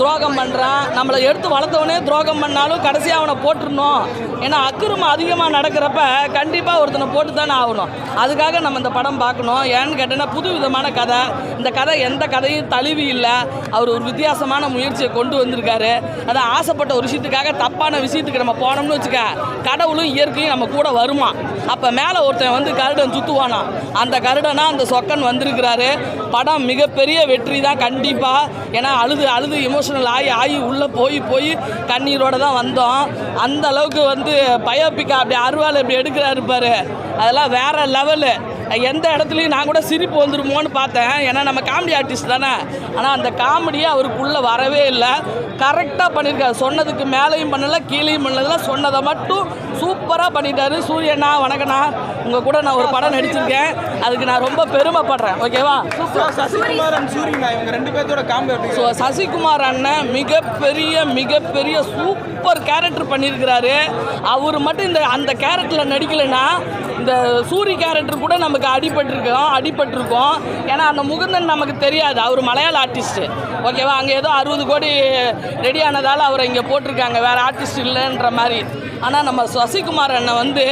துரோகம் பண்ணுறான் நம்மளை எடுத்து வளர்த்தவனே துரோகம் பண்ணாலும் கடைசியாக அவனை போட்டுருணும் ஏன்னா அக்கிரமம் அதிகமாக நடக்கிறப்ப கண்டிப்பாக ஒருத்தனை போட்டு தானே ஆகணும். அதுக்காக நம்ம இந்த படம் பார்க்கணும். ஏன்னு கேட்டேன்னா புது விதமான கதை. இந்த கதை எந்த கதையும் தழுவி இல்லை. அவர் ஒரு வித்தியாசமான முயற்சியை கொண்டு வந்திருக்காரு. அதை ஆசைப்பட்ட ஒரு விஷயத்துக்காக தப்பான விஷயத்துக்கு நம்ம போனோம்னு வச்சுக்க கடவுளும் இயற்கையும் நம்ம கூட வருமா? அப்போ மேலே ஒருத்தன் வந்து கருடன் சுற்றுவானா அந்த கருடனா அந்த சொக்கன் வந்திருக்கிறாரு. படம் மிகப்பெரிய வெற்றி தான் கண்டிப்பாக ஏன்னா அழுது அழுது எமோஷனல் ஆகி ஆகி உள்ளே போய் போய் கண்ணீரோட தான் வந்தோம். அந்த அளவுக்கு வந்து பயோபிக்கா அப்படி அருவாள் இப்படி எடுக்கிறாரு பாரு. அதெல்லாம் வேற லெவலு எந்த இடத்துலையும் நான் கூட சிரிப்பு வந்துருமோன்னு பார்த்தேன். ஏன்னா நம்ம காமெடி ஆர்டிஸ்ட் தானே. ஆனால் அந்த காமெடியே அவருக்குள்ளே வரவே இல்லை. கரெக்டாக பண்ணியிருக்காரு சொன்னதுக்கு மேலேயும் பண்ணல கீழேயும் பண்ணல. சொன்னதை மட்டும் சூப்பராக பண்ணிட்டாரு சூரியண்ணா வணக்கண்ணா. உங்கள் கூட நான் ஒரு படம் நடிச்சிருக்கேன். அதுக்கு நான் ரொம்ப பெருமைப்படுறேன். ஓகேவா? சசிகுமார் அண்ட் சூரியனா இவங்க ரெண்டு பேர்த்தோட காம்போ எப்படி ஸோ சசிகுமார் அண்ணன் மிகப்பெரிய மிகப்பெரிய சூப்பர் கேரக்டர் பண்ணியிருக்கிறாரு அவர் மட்டும் இந்த அந்த கேரக்டரில் நடிக்கலைன்னா இந்த சூரி கேரக்டர் கூட நமக்கு அடிபட்டிருக்கோம் அடிபட்டிருக்கோம். ஏன்னா அந்த முகுந்தன் நமக்கு தெரியாது. அவர் மலையாள ஆர்டிஸ்ட்டு ஓகேவா அங்கே ஏதோ அறுபது கோடி ரெடி ஆனதால் அவரை இங்கே போட்டிருக்காங்க. வேறு ஆர்டிஸ்ட் இல்லைன்ற மாதிரி. ஆனால் நம்ம சசிகுமார் அண்ணன் வந்து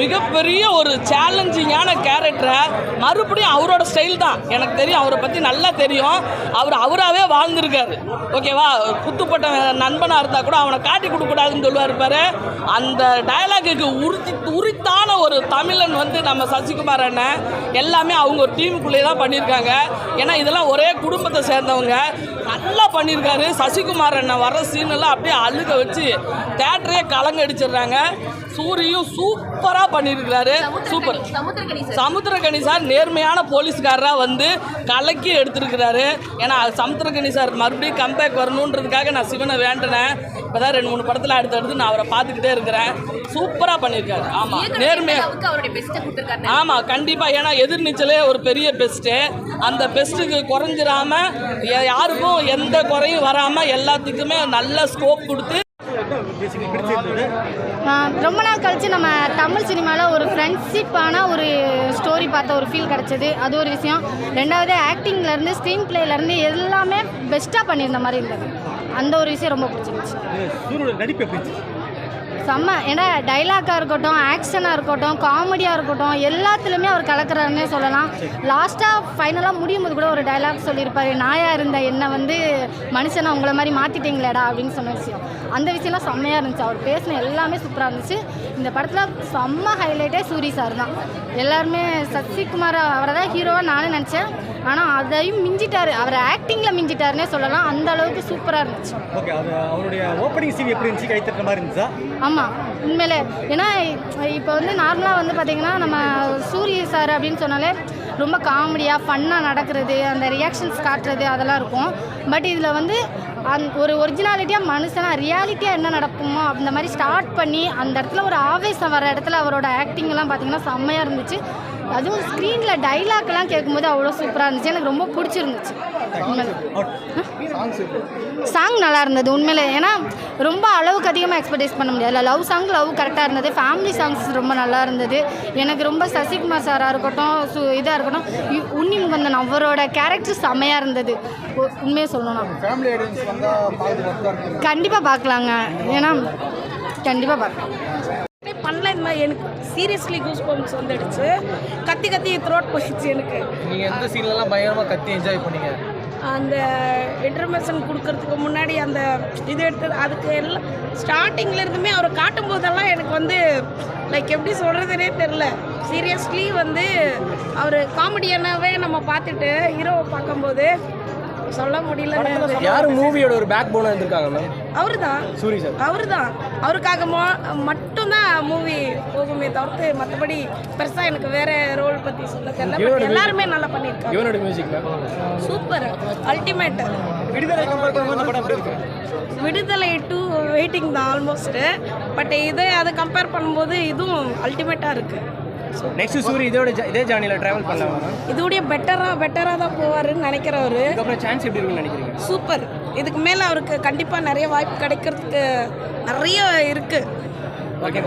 மிகப்பெரிய ஒரு சேலஞ்சிங்கான கேரக்டரை மறுபடியும் அவரோட ஸ்டைல் தான். எனக்கு தெரியும் அவரை பற்றி நல்லா தெரியும். அவர் அவராகவே வாழ்ந்திருக்காரு. ஓகேவா குத்துப்பட்ட நண்பனாக இருந்தால் கூட அவனை காட்டி கொடுக்கக்கூடாதுன்னு சொல்லுவார் பாரு. அந்த டயலாகுக்கு உறுதி உரித்தான ஒரு தமிழன் வந்து நம்ம சசிகுமார் அண்ணன். எல்லாமே அவங்க ஒரு டீமுக்குள்ளேயே தான் பண்ணியிருக்காங்க. ஏன்னா இதெல்லாம் ஒரே குடும்பத்தை சேர்ந்தவங்க. நல்லா பண்ணியிருக்காரு சசிகுமார் அண்ணன். வர சீனெல்லாம் அப்படியே அழுக வச்சு தேட்டரே கலங்க அடிச்சிடுறாங்க. சூரியும் சூப்பராக பண்ணியிருக்கிறாரு சூப்பர். சமுத்திரகனி சார். நேர்மையான போலீஸ்காரராக வந்து கலக்கி எடுத்திருக்கிறாரு. ஏன்னா சமுத்திரகனி சார் மறுபடியும் கம்பேக் வரணுன்றதுக்காக நான் சிவனை வேண்டினேன். இப்போ தான் ரெண்டு மூணு படத்தில் அடுத்து அடுத்து நான் அவரை பார்த்துக்கிட்டே இருக்கிறேன். சூப்பராக பண்ணியிருக்காரு ஆமாம் நேர்மையாக ஆமாம் கண்டிப்பாக ஏன்னா எதிர்நீச்சலே ஒரு பெரிய பெஸ்ட்டு அந்த பெஸ்ட்டுக்கு குறைஞ்சிராம யா- யாருக்கும் எந்த குறையும் வராமல் எல்லாத்துக்குமே நல்ல ஸ்கோப் கொடுத்து ரொம்ப நாள் கழித்து நம்ம தமிழ் சினிமாவில் ஒரு ஃப்ரெண்ட்ஷிப்பான ஒரு ஸ்டோரி பார்த்த ஒரு ஃபீல் கிடச்சிது. அது ஒரு விஷயம். ரெண்டாவது ஆக்டிங்லேருந்து ஸ்க்ரீன் பிளேலேருந்து எல்லாமே பெஸ்ட்டாக பண்ணியிருந்த மாதிரி இருந்தது. அந்த ஒரு விஷயம் ரொம்ப பிடிச்சிருந்துச்சு. நடிப்பு எப்படி செம்ம ஏன்னா டைலாக்காக இருக்கட்டும் ஆக்ஷனாக இருக்கட்டும் காமெடியாக இருக்கட்டும் எல்லாத்துலேயுமே அவர் கலக்கிறாருன்னே சொல்லலாம். லாஸ்ட்டாக ஃபைனலாக முடியும் போது கூட ஒரு டைலாக் சொல்லியிருப்பாரு நாயாக இருந்த என்னை வந்து மனுஷனை உங்களை மாதிரி மாற்றிட்டீங்களேடா அப்படின்னு சொன்ன விஷயம். அந்த விஷயம்லாம் செம்மையாக இருந்துச்சு. அவர் பேசின எல்லாமே சூப்பராக இருந்துச்சு. இந்த படத்தில் செம்ம ஹைலைட்டே சூரி சார் தான். எல்லாருமே சசிகுமார் அவரை தான் ஹீரோவாக நானும் நினச்சேன். ஆனால் அதையும் மிஞ்சிட்டாரு. அவர் ஆக்டிங்கில் மிஞ்சிட்டாருன்னே சொல்லலாம். அந்த அளவுக்கு சூப்பராக இருந்துச்சு. ஓகே அவருடைய ஓப்பனிங் சீன் எப்படி இருந்துச்சு? கைத்தட்டுற மாதிரி இருந்துச்சா? ஆமாம் உண்மையிலே. ஏன்னா இப்போ வந்து நார்மலாக வந்து பார்த்திங்கன்னா நம்ம சூரிய சார் அப்படின்னு சொன்னாலே ரொம்ப காமெடியாக ஃபன்னாக நடக்கிறது அந்த ரியாக்ஷன்ஸ் காட்டுறது அதெல்லாம் இருக்கும். பட் இதில் வந்து அந் ஒரு ஒரிஜினாலிட்டியாக மனுஷனாக ரியாலிட்டியாக என்ன நடக்குமோ அந்த மாதிரி ஸ்டார்ட் பண்ணி அந்த இடத்துல ஒரு ஆவேசம் வர இடத்துல அவரோட ஆக்டிங்கெல்லாம் பார்த்திங்கன்னா செம்மையாக இருந்துச்சு. அதுவும் ஸ்க்ரீனில் டைலாக்லாம் கேட்கும்போது அவ்வளோ சூப்பராக இருந்துச்சு. எனக்கு ரொம்ப பிடிச்சிருந்துச்சு. சாங் நல்லா இருந்தது உண்மையிலே. ஏன்னா ரொம்ப அளவுக்கு அதிகமாக எக்ஸ்பெக்டேஸ் பண்ண முடியாது லவ் சாங் லவ் கரெக்டாக இருந்தது. ஃபேமிலி சாங்ஸ் ரொம்ப நல்லா இருந்தது. எனக்கு ரொம்ப சசிகுமார் சாராக இருக்கட்டும் சு இதாக இருக்கட்டும் உன்னி முகந்தன் அவரோட கேரக்டர் செம்மையாக இருந்தது. உ- உண்மையை சொல்லணும்னா. கண்டிப்பாக பார்க்கலாங்க. ஏன்னா கண்டிப்பாக பார்க்கலாம். பண்ணல இந்த மாதிரி. எனக்கு சீரியஸ்லி கூஸ் பம்ப்ஸ் வந்துடுச்சு. கத்தி கத்தி த்ரோட் போயிடுச்சு எனக்கு. நீங்கள் எந்த சீன்லலாம் பயங்கரமாக கத்தி என்ஜாய் பண்ணீங்க? அந்த இன்டர்மேஷன் கொடுக்கறதுக்கு முன்னாடி அந்த இது எடுத்தது அதுக்கு எல்லாம் ஸ்டார்டிங்லேருந்துமே அவரை காட்டும் போதெல்லாம் எனக்கு வந்து லைக் எப்படி சொல்கிறதுனே தெரில சீரியஸ்லி வந்து அவர் காமெடியனாகவே நம்ம பார்த்துட்டு ஹீரோவை பார்க்கும்போது சொல்ல முடியல யார் மூவியோட ஒரு பேக் போனாக இருந்திருக்காங்க மேம்? அவரு தான் சூரி சார். அவரு தான் அவருக்காக மொ- மட்டும்தான் மூவி போகுமே தவிர்த்து மற்றபடி பெருசாக எனக்கு வேற ரோல் பற்றி சொல்ல தெரியல. எல்லாருமே நல்லா பண்ணியிருக்காங்க. இவனோட music super ultimate Viduthalai Viduthalai two waiting தான் ஆல்மோஸ்ட்டு பட் இதை அதை கம்பேர் பண்ணும்போது இதுவும் அல்டிமேட்டாக இருக்குது நெக்ஸ்ட் சூரி இதோட இதே ஜானியில் ட்ராவல் பண்ணலாம் இதோடைய பெட்டராக பெட்டராக தான் போவாருன்னு நினைக்கிறவரு. இதுக்கப்புறம் சான்ஸ் எப்படி இருக்குன்னு நினைக்கிறீங்க? சூப்பர் இதுக்கு மேலே அவருக்கு கண்டிப்பாக நிறைய வாய்ப்பு கிடைக்கிறதுக்கு நிறைய இருக்குது ஓகே